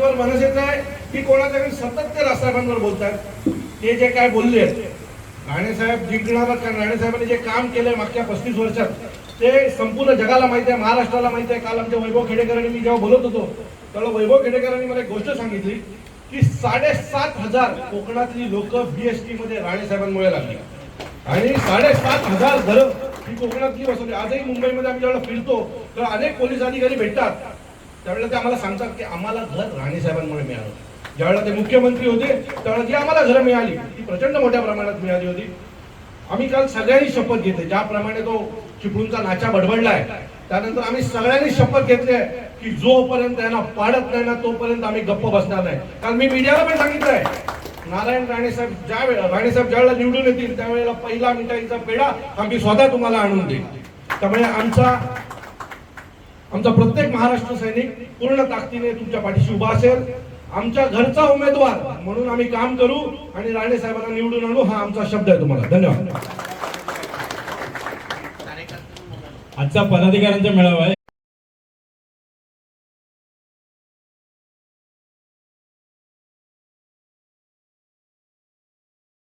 वर मनसेचं आहे की कोणाच्या सतत ते रासाहेबांवर बोलतात. ते जे काय बोलले राणेसाहेब जिंकणार कारण राणेसाहेबांनी जे काम केलंय मागच्या पस्तीस वर्षात ते संपूर्ण जगाला माहिती आहे महाराष्ट्राला माहिती आहे. काल आमच्या वैभव खेडेकरांनी मी जेव्हा बोलत होतो तेव्हा वैभव खेडेकरांनी मला एक गोष्ट सांगितली की साडेसात हजार कोकणातली लोक बीएसटी मध्ये राणेसाहेबांमुळे लागली. आणि साडेसात हजार घरं ही कोकणातली बसवली आजही मुंबईमध्ये आम्ही जेव्हा फिरतो तर अनेक पोलीस अधिकारी भेटतात. त्यावेळेला ते आम्हाला सांगतात की आम्हाला घर राणेसाहेबांमुळे मिळालं. ज्यावेळेला ते मुख्यमंत्री होते त्यावेळेला जी आम्हाला घरं मिळाली ती प्रचंड मोठ्या प्रमाणात मिळाली होती. आम्ही काल सगळ्यांनी शपथ घेतली. ज्याप्रमाणे तो चिपळूणचा नाचा बडबडलाय त्यानंतर आम्ही सगळ्यांनी शपथ घेतली आहे की जोपर्यंत यांना पाडत नाही ना तोपर्यंत आम्ही गप्प बसणार नाही. काल मी मीडियाला पण सांगितलंय नारायण राणेसाहेब ज्या वेळेला राणेसाहेब ज्यावेळेला निवडून येतील त्यावेळेला पहिला मिठाईचा पेढा आम्ही स्वतः तुम्हाला आणून देईल. त्यामुळे आमचा आमचा प्रत्येक महाराष्ट्र सैनिक पूर्ण ताकदीने तुमच्या पाठीशी उभा असेल. आमच्या घरचा उमेदवार म्हणून आम्ही काम करू आणि राणे साहेबांना निवडून आणू हा आमचा शब्द आहे तुम्हाला. धन्यवाद. आजचा पदाधिकाऱ्यांचा मेळावा आहे.